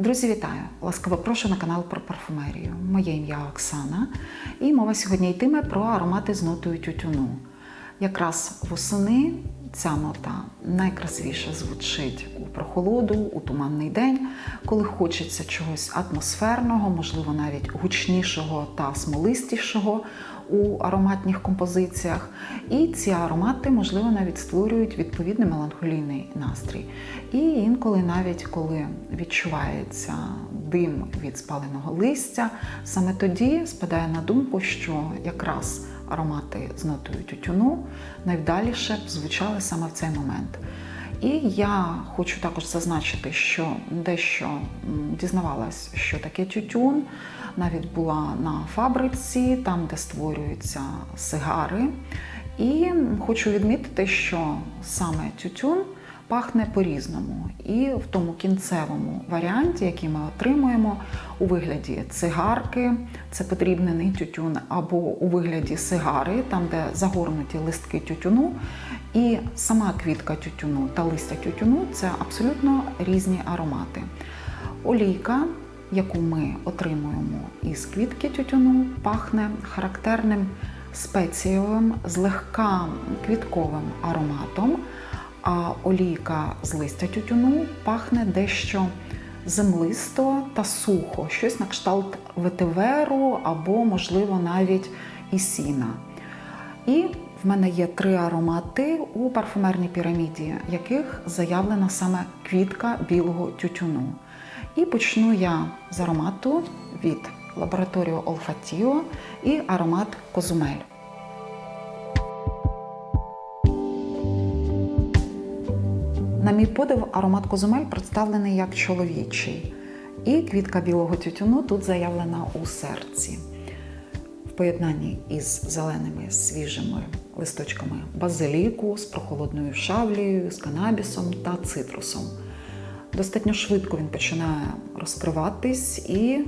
Друзі, вітаю! Ласкаво прошу на канал про парфумерію. Моє ім'я Оксана, і мова сьогодні йтиме про аромати з нотою тютюну. Якраз восени ця нота найкрасивіше звучить у прохолоду, у туманний день, коли хочеться чогось атмосферного, можливо, навіть гучнішого та смолистішого у ароматних композиціях. І ці аромати, можливо, навіть створюють відповідний меланхолійний настрій. І інколи, навіть коли відчувається дим від спаленого листя, саме тоді спадає на думку, що якраз аромати з нотою тютюну найвдаліше б звучали саме в цей момент. І я хочу також зазначити, що дещо дізнавалась, що таке тютюн. Навіть була на фабриці, там, де створюються сигари. І хочу відмітити, що саме тютюн пахне по-різному. І в тому кінцевому варіанті, який ми отримуємо у вигляді цигарки, це подрібнений тютюн, або у вигляді сигари, там, де загорнуті листки тютюну, і сама квітка тютюну та листя тютюну це абсолютно різні аромати. Олійка, яку ми отримуємо із квітки тютюну, пахне характерним спецієвим, злегка квітковим ароматом, а олійка з листя тютюну пахне дещо землисто та сухо, щось на кшталт ветиверу або, можливо, навіть і сіна. І в мене є три аромати у парфумерній піраміді, яких заявлена саме квітка білого тютюну. І почну я з аромату від лабораторію Olfatio і аромат Козумель. На мій подив, аромат Козумель представлений як чоловічий. І квітка білого тютюну тут заявлена у серці. В поєднанні із зеленими свіжими листочками базиліку, з прохолодною шавлею, з канабісом та цитрусом. Достатньо швидко він починає розкриватись і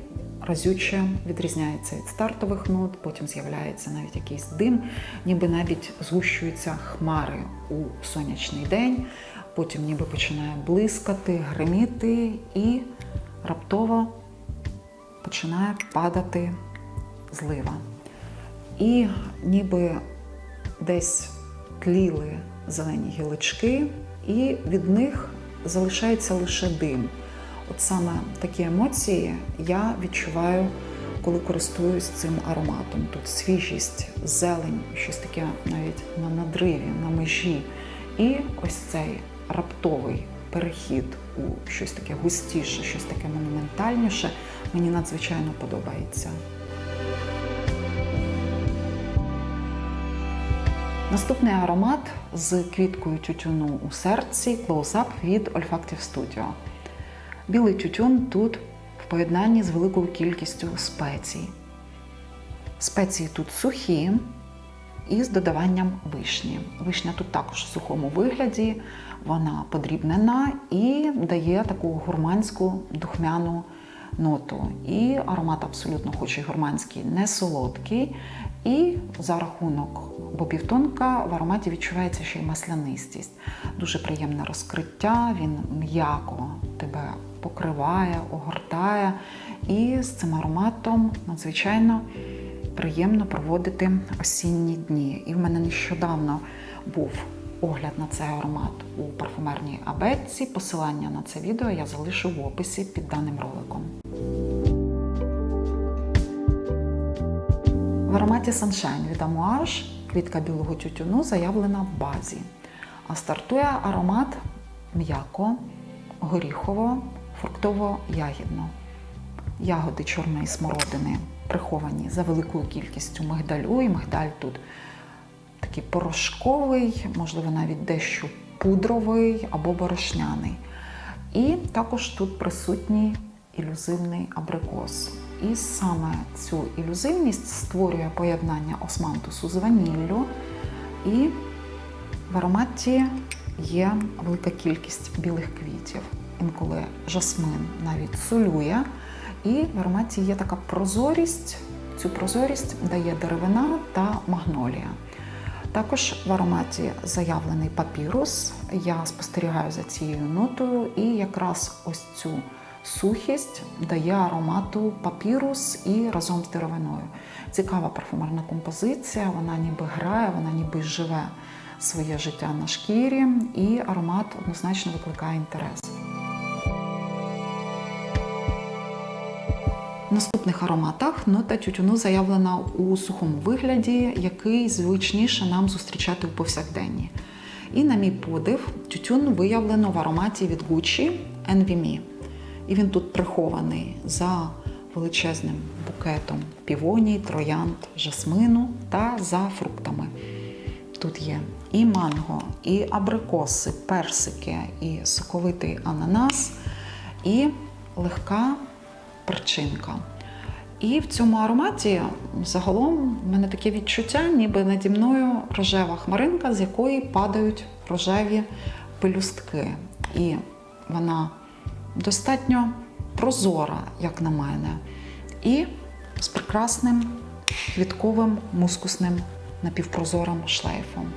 разюче відрізняється від стартових нот, потім з'являється навіть якийсь дим, ніби навіть згущуються хмари у сонячний день, потім ніби починає блискати, гриміти і раптово починає падати злива. І ніби десь тліли зелені гілочки, і від них залишається лише дим. От саме такі емоції я відчуваю, коли користуюсь цим ароматом. Тут свіжість, зелень, щось таке навіть на надриві, на межі. І ось цей раптовий перехід у щось таке густіше, щось таке монументальніше, мені надзвичайно подобається. Наступний аромат з квіткою тютюну у серці Close Up від Olfactive Studio. Білий тютюн тут в поєднанні з великою кількістю спецій. Спеції тут сухі і з додаванням вишні. Вишня тут також в сухому вигляді, вона подрібнена і дає таку гурманську духмяну ноту. І аромат абсолютно хоч і гурманський, не солодкий. І за рахунок бобів-тонка в ароматі відчувається ще й маслянистість. Дуже приємне розкриття, він м'яко тебе покриває, огортає. І з цим ароматом надзвичайно приємно проводити осінні дні. І в мене нещодавно був огляд на цей аромат у парфумерній абетці. Посилання на це відео я залишу в описі під даним роликом. В ароматі Sunshine від Amouage квітка білого тютюну заявлена в базі. А стартує аромат м'яко, горіхово, фруктово-ягідно. Ягоди чорної смородини приховані за великою кількістю мигдалю, і мигдаль тут такий порошковий, можливо, навіть дещо пудровий або борошняний. І також тут присутній ілюзивний абрикос. І саме цю ілюзивність створює поєднання османтусу з ваніллю. І в ароматі є велика кількість білих квітів. Інколи жасмин навіть солює. І в ароматі є така прозорість. Цю прозорість дає деревина та магнолія. Також в ароматі заявлений папірус. Я спостерігаю за цією нотою, і якраз ось цю сухість дає аромату папірус і разом з деревиною. Цікава парфумерна композиція, вона ніби грає, вона ніби живе своє життя на шкірі, і аромат однозначно викликає інтерес. Наступних ароматах нота тютюну заявлена у сухому вигляді, який звичніше нам зустрічати у повсякденні. І, на мій подив, тютюн виявлено в ароматі від Gucci NVMe. І він тут прихований за величезним букетом півоній, троянд, жасмину та за фруктами. Тут є і манго, і абрикоси, персики, і соковитий ананас, і легка перчинка. І в цьому ароматі загалом в мене таке відчуття, ніби наді мною рожева хмаринка, з якої падають рожеві пелюстки. І вона достатньо прозора, як на мене, і з прекрасним квітковим мускусним напівпрозорим шлейфом.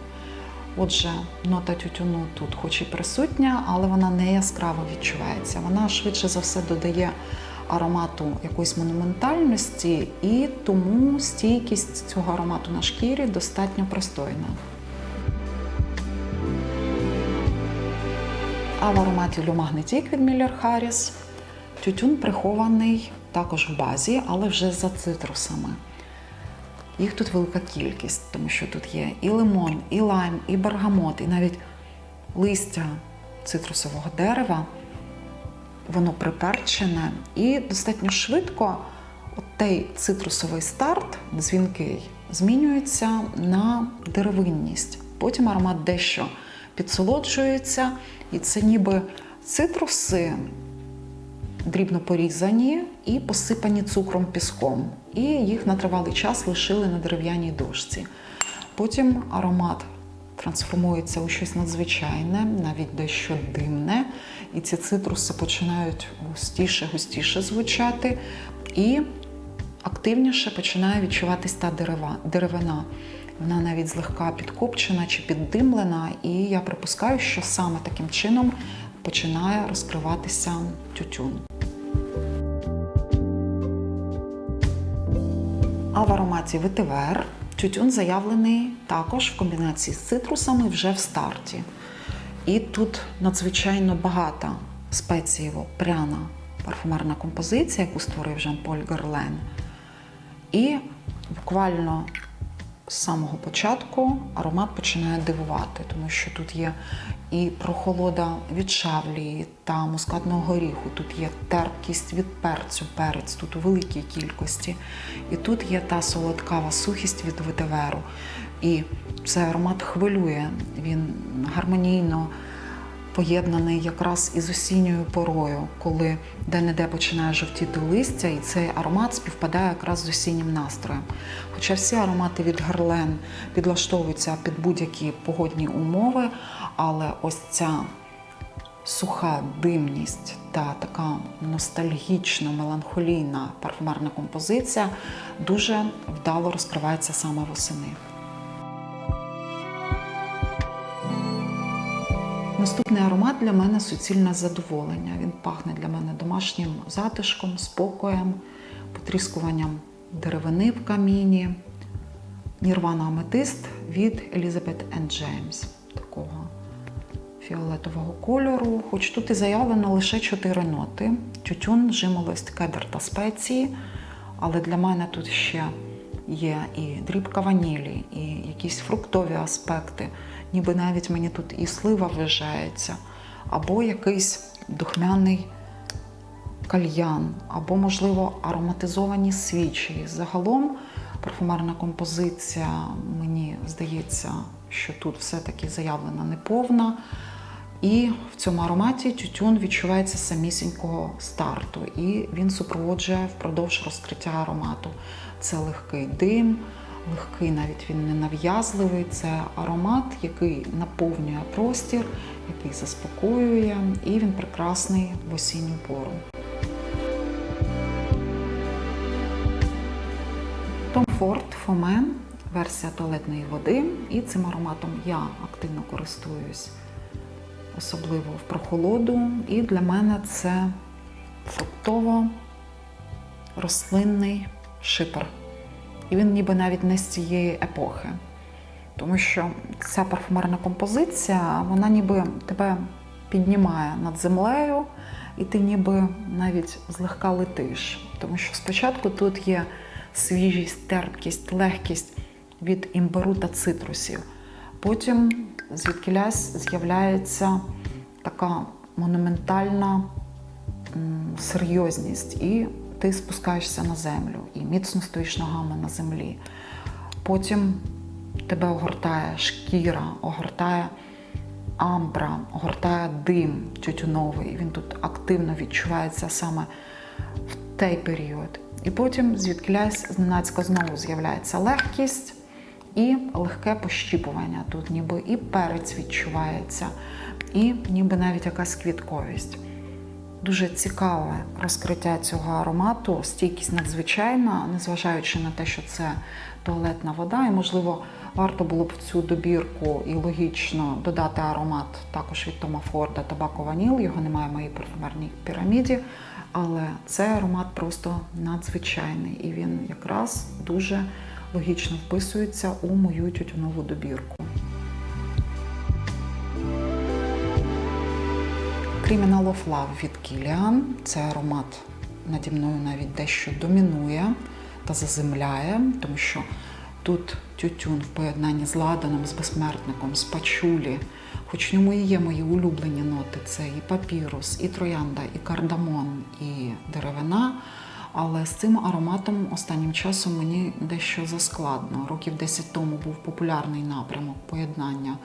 Отже, нота тютюну тут, хоч і присутня, але вона не яскраво відчувається. Вона швидше за все додає аромату якоїсь монументальності, і тому стійкість цього аромату на шкірі достатньо пристойна. А в ароматі Magnetic від Miller Harris тютюн прихований також в базі, але вже за цитрусами. Їх тут велика кількість, тому що тут є і лимон, і лайм, і бергамот, і навіть листя цитрусового дерева. Воно приперчене і достатньо швидко от той цитрусовий старт, дзвінкий, змінюється на деревинність. Потім аромат дещо підсолоджується, і це ніби цитруси дрібно порізані і посипані цукром піском. І їх на тривалий час лишили на дерев'яній дошці. Потім аромат трансформується у щось надзвичайне, навіть дещо димне, і ці цитруси починають густіше, густіше звучати, і активніше починає відчуватись та деревина. Вона навіть злегка підкопчена чи піддимлена, і я припускаю, що саме таким чином починає розкриватися тютюн. А в ароматі ветивер тютюн заявлений також в комбінації з цитрусами вже в старті. І тут надзвичайно багата спецієво пряна парфумерна композиція, яку створив Жан-Поль Герлен. І буквально з самого початку аромат починає дивувати, тому що тут є і прохолода від шавлії та мускатного горіху, тут є терпкість від перцю, перець тут у великій кількості. І тут є та солодкава сухість від ветеверу. І цей аромат хвилює, він гармонійно поєднаний якраз із осінньою порою, коли де-не-де починає жовтіти листя, і цей аромат співпадає якраз з осіннім настроєм. Хоча всі аромати від Герлен підлаштовуються під будь-які погодні умови, але ось ця суха димність та така ностальгічно меланхолійна парфумерна композиція дуже вдало розкривається саме восени. Наступний аромат для мене суцільне задоволення. Він пахне для мене домашнім затишком, спокоєм, потріскуванням деревини в каміні. Нірвана Аметист від Elizabeth James. Такого фіолетового кольору. Хоч тут і заявлено лише 4 ноти: тютюн, жимолость, кедр та спеції. Але для мене тут ще є і дрібка ванілі, і якісь фруктові аспекти ніби навіть мені тут і слива вважається, або якийсь духмяний кальян, або, можливо, ароматизовані свічі. Загалом парфумерна композиція, мені здається, що тут все-таки заявлена неповна. І в цьому ароматі тютюн відчувається самісінького старту, і він супроводжує впродовж розкриття аромату. Це легкий дим, легкий, навіть він не нав'язливий. Це аромат, який наповнює простір, який заспокоює, і він прекрасний в осінню пору. Tom Ford Fomen версія туалетної води, і цим ароматом я активно користуюсь, особливо в прохолоду. І для мене це фруктово-рослинний шипер. І він ніби навіть не з цієї епохи. Тому що ця парфумерна композиція, вона ніби тебе піднімає над землею, і ти ніби навіть злегка летиш. Тому що спочатку тут є свіжість, терпкість, легкість від імбиру та цитрусів. Потім звідкілясь з'являється така монументальна серйозність, і ти спускаєшся на землю і міцно стоїш ногами на землі. Потім тебе огортає шкіра, огортає амбра, огортає дим тютюновий. Він тут активно відчувається саме в той період. І потім звідкилясь зненацька знову з'являється легкість і легке пощіпування. Тут ніби і перець відчувається, і ніби навіть якась квітковість. Дуже цікаве розкриття цього аромату, стійкість надзвичайна, незважаючи на те, що це туалетна вода, і, можливо, варто було б в цю добірку і логічно додати аромат також від Тома Форда табако ваніл. Його немає в моїй парфумерній піраміді, але цей аромат просто надзвичайний, і він якраз дуже логічно вписується у мою тютюнову добірку. Criminal of Love від Kilian. Це аромат наді мною навіть дещо домінує та заземляє, тому що тут тютюн в поєднанні з ладаном, з безсмертником, з пачулі. Хоч в ньому і є мої улюблені ноти: це і папірус, і троянда, і кардамон, і деревина. Але з цим ароматом останнім часом мені дещо заскладно. Років 10 тому був популярний напрямок поєднання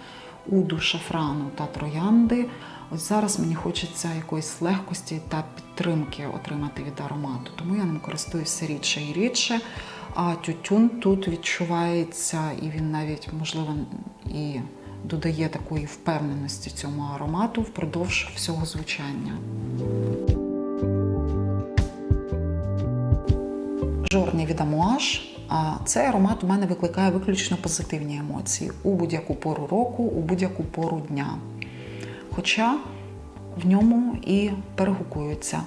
уду, шафрану та троянди. Ось зараз мені хочеться якоїсь легкості та підтримки отримати від аромату, тому я ним користуюся рідше і рідше. А тютюн тут відчувається, і він навіть, можливо, і додає такої впевненості цьому аромату впродовж всього звучання. Жорний від Амуаж. Цей аромат у мене викликає виключно позитивні емоції у будь-яку пору року, у будь-яку пору дня. Хоча в ньому і перегукуються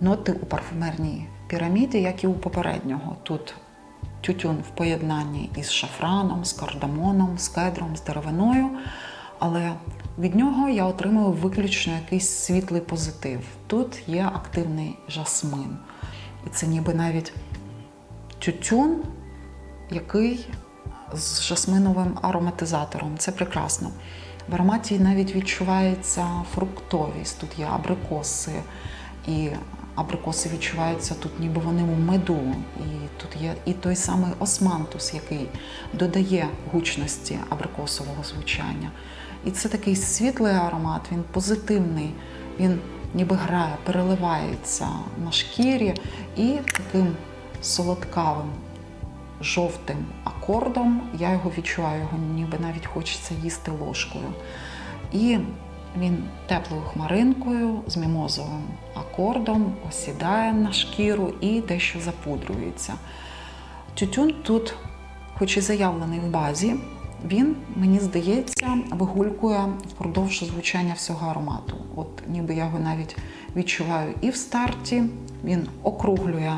ноти у парфумерній піраміді, як і у попереднього. Тут тютюн в поєднанні із шафраном, з кардамоном, з кедром, з деревиною. Але від нього я отримую виключно якийсь світлий позитив. Тут є активний жасмин. І це ніби навіть тютюн, який з жасминовим ароматизатором. Це прекрасно. В ароматі навіть відчувається фруктовість. Тут є абрикоси, і абрикоси відчуваються тут, ніби вони у меду. І тут є і той самий османтус, який додає гучності абрикосового звучання. І це такий світлий аромат, він позитивний, він ніби грає, переливається на шкірі і таким солодкавим жовтим акордом. Я його відчуваю, його ніби навіть хочеться їсти ложкою. І він теплою хмаринкою з мімозовим акордом осідає на шкіру і дещо запудрюється. Тютюн тут, хоч і заявлений в базі, він, мені здається, вигулькує впродовж звучання всього аромату. От ніби я його навіть відчуваю і в старті, він округлює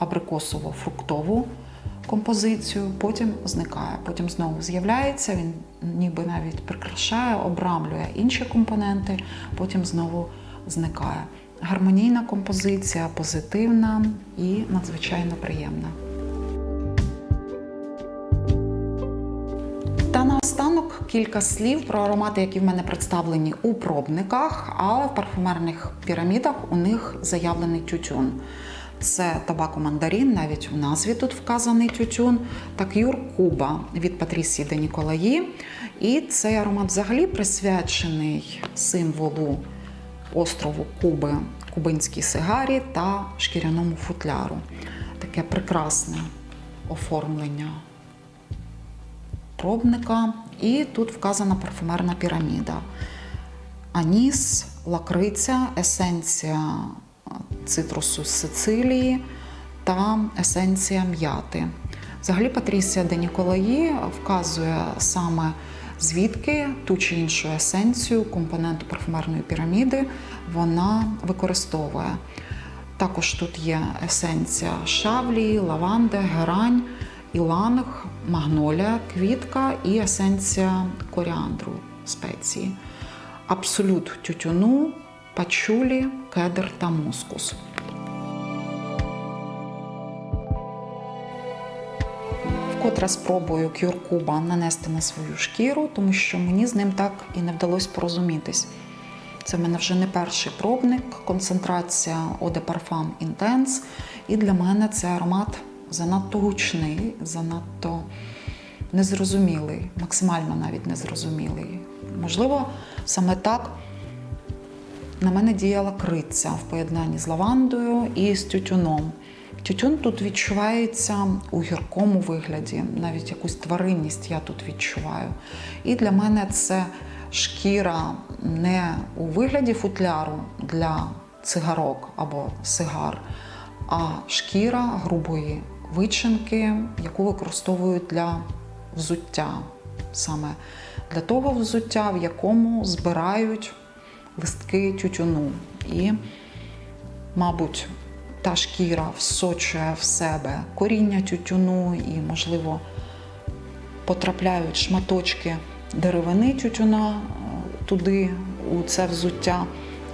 абрикосово-фруктову композицію, потім зникає, потім знову з'являється, він ніби навіть прикрашає, обрамлює інші компоненти, потім знову зникає. Гармонійна композиція, позитивна і надзвичайно приємна. Та наостанок кілька слів про аромати, які в мене представлені у пробниках, а в парфумерних пірамідах у них заявлений тютюн. Це табако мандарин, навіть в назві тут вказаний тютюн, та к'юр Куба від Патрісії де Ніколаї. І цей аромат взагалі присвячений символу острову Куби, кубинській сигарі та шкіряному футляру. Таке прекрасне оформлення пробника. І тут вказана парфумерна піраміда. Аніс, лакриця, есенція цитрусу з Сицилії та есенція м'яти. Взагалі, Патрісія де Ніколаї вказує саме звідки ту чи іншу есенцію, компоненту парфумерної піраміди вона використовує. Також тут є есенція шавлі, лаванди, герань, іланг, магнолія, квітка і есенція коріандру спеції. Абсолют тютюну, пачулі, кедр та мускус. Вкотре спробую кюркуба нанести на свою шкіру, тому що мені з ним так і не вдалося порозумітись. Це в мене вже не перший пробник, концентрація Eau de Parfum Intense. І для мене це аромат занадто гучний, занадто незрозумілий, максимально навіть незрозумілий. Можливо, саме так на мене діяла криця в поєднанні з лавандою і з тютюном. Тютюн тут відчувається у гіркому вигляді, навіть якусь тваринність я тут відчуваю. І для мене це шкіра не у вигляді футляру для цигарок або сигар, а шкіра грубої вичинки, яку використовують для взуття. Саме для того взуття, в якому збирають листки тютюну. І, мабуть, та шкіра всочує в себе коріння тютюну і, можливо, потрапляють шматочки деревини тютюна е, туди, у це взуття.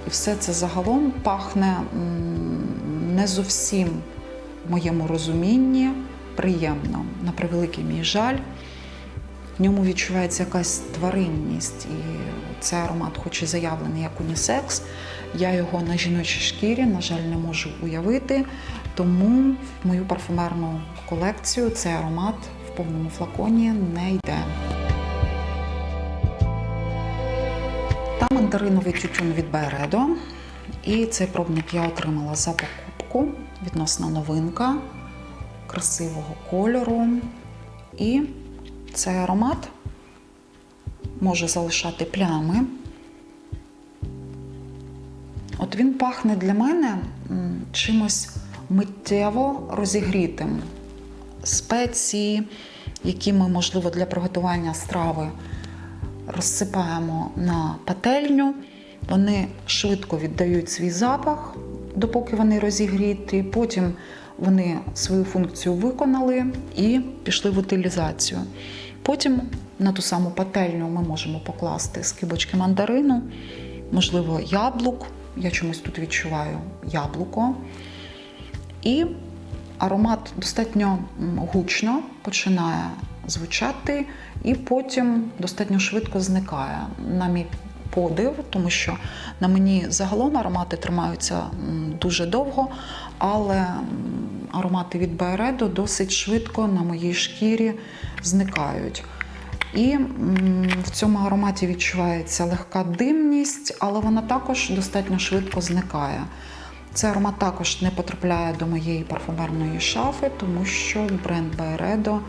І все це загалом пахне не зовсім в моєму розумінні приємно. На превеликий мій жаль. В ньому відчувається якась тваринність, і цей аромат, хоч і заявлений як унісекс, я його на жіночій шкірі, на жаль, не можу уявити. Тому в мою парфумерну колекцію цей аромат в повному флаконі не йде. Та мандариновий тютюн від Байредо. І цей пробник я отримала за покупку. Відносна новинка красивого кольору. І цей аромат може залишати плями. От він пахне для мене чимось миттєво розігрітим. Спеції, які ми, можливо, для приготування страви розсипаємо на пательню, вони швидко віддають свій запах, допоки вони розігріті. Потім вони свою функцію виконали і пішли в утилізацію. Потім на ту саму пательню ми можемо покласти скибочки мандарину, можливо, яблук. Я чомусь тут відчуваю яблуко. І аромат достатньо гучно починає звучати, і потім достатньо швидко зникає. На мій подив, тому що на мені загалом аромати тримаються дуже довго, але аромати від Байредо досить швидко на моїй шкірі зникають. І в цьому ароматі відчувається легка димність, але вона також достатньо швидко зникає. Цей аромат також не потрапляє до моєї парфумерної шафи, тому що бренд Байредо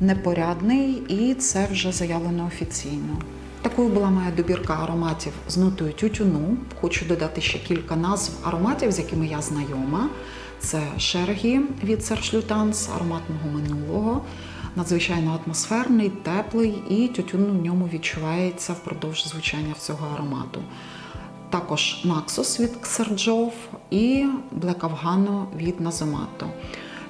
непорядний і це вже заявлено офіційно. Такою була моя добірка ароматів з нотою тютюну. Хочу додати ще кілька назв ароматів, з якими я знайома. Це Шергі від Serge Lutens, аромат мого минулого. Надзвичайно атмосферний, теплий, і тютюн в ньому відчувається впродовж звучання цього аромату. Також Naxos від Xerjov і Black Afghano від Nazomato.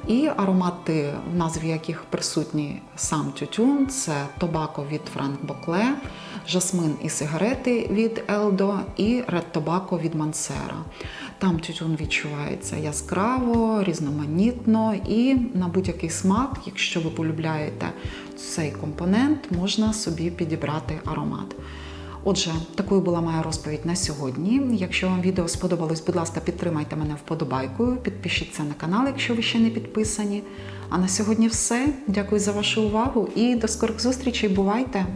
І аромати, в назві яких присутній сам тютюн, це Тобако від Франк Бокле, Жасмин і сигарети від Елдо і Ред Тобако від Мансера. Там тютюн відчувається яскраво, різноманітно і на будь-який смак, якщо ви полюбляєте цей компонент, можна собі підібрати аромат. Отже, такою була моя розповідь на сьогодні. Якщо вам відео сподобалось, будь ласка, підтримайте мене вподобайкою, підпишіться на канал, якщо ви ще не підписані. А на сьогодні все. Дякую за вашу увагу і до скорих зустрічей. Бувайте!